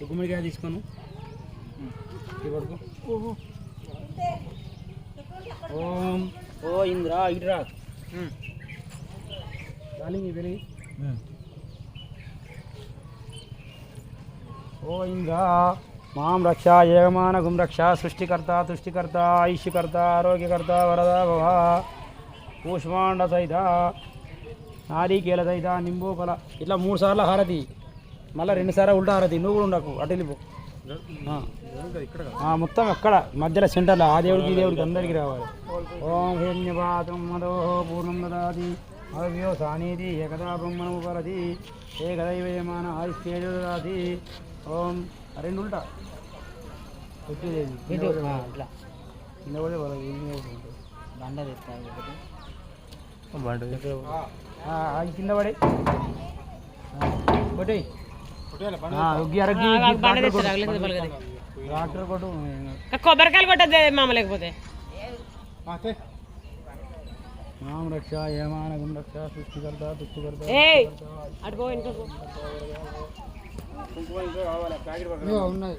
గుమ్మడికాయ తీసుకోను. ఓం. ఓ ఇంద్రా డార్లింగ్. ఓ ఇంద్రా. మాం రక్ష ఏగమానగుం రక్ష సృష్టికర్త తుష్టికర్త ఐష్యకర్త ఆరోగ్యకర్త వరద భవ కూష్మాండ సహిత నారీకేల సహిత నింబూకల ఇట్లా మూడు సార్లు హారతి. మళ్ళీ రెండు సార్లు ఉల్టా హారతి నువ్వు కూడా ఉండకు అటు వెళ్ళిపో ఆ. ఇక్కడ ఆ, మొత్తం అక్కడ మధ్యలో సెంటర్లో ఆ దేవుడికి ఈ దేవుడికి అందరికీ రావాలి. ఓం హిరణ్యపాతం మదో పూర్ణం అవయో సానీతి ఏకదా బ్రహ్మణము పరది ఏకదైవయమాన ఆయుష్ేజు దదాతి ఓం రెండు ఉల్టా. ఇట్లా. కింద. బండ. తెస్తాను కింద పడే. కొబ్బరికాయలు కొట్టద్దే మామ లేకపోతే? రక్ష ఏమానగం రక్ష సృష్టికర్త ఇంట్లో ఉన్నది.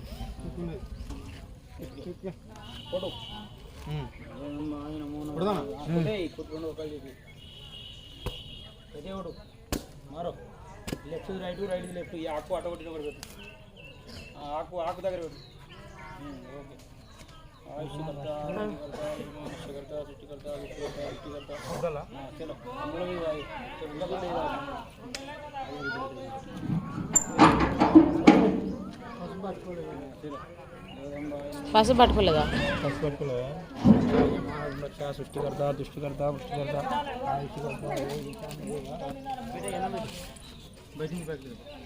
ఒకళ్ళు చెప్పి మారో. లెఫ్ట్ రైట్ రైట్ లెఫ్ట్ ఈ ఆకు అట కొట్టిన ఒకటి పెట్టు. ఆకు ఆకు దగ్గర పెట్టు. ఓకే. ఆయుష్కర్త మనుష్యకర్త సృష్టికర్త విష్ణుకర్త? ఆ, చలో. పసుపు పట్టుకోలేదా? రక్ష సృష్టికర్త దుష్టికర్త పుష్టికర్త ఆయుష్కర్త बैठने बैठ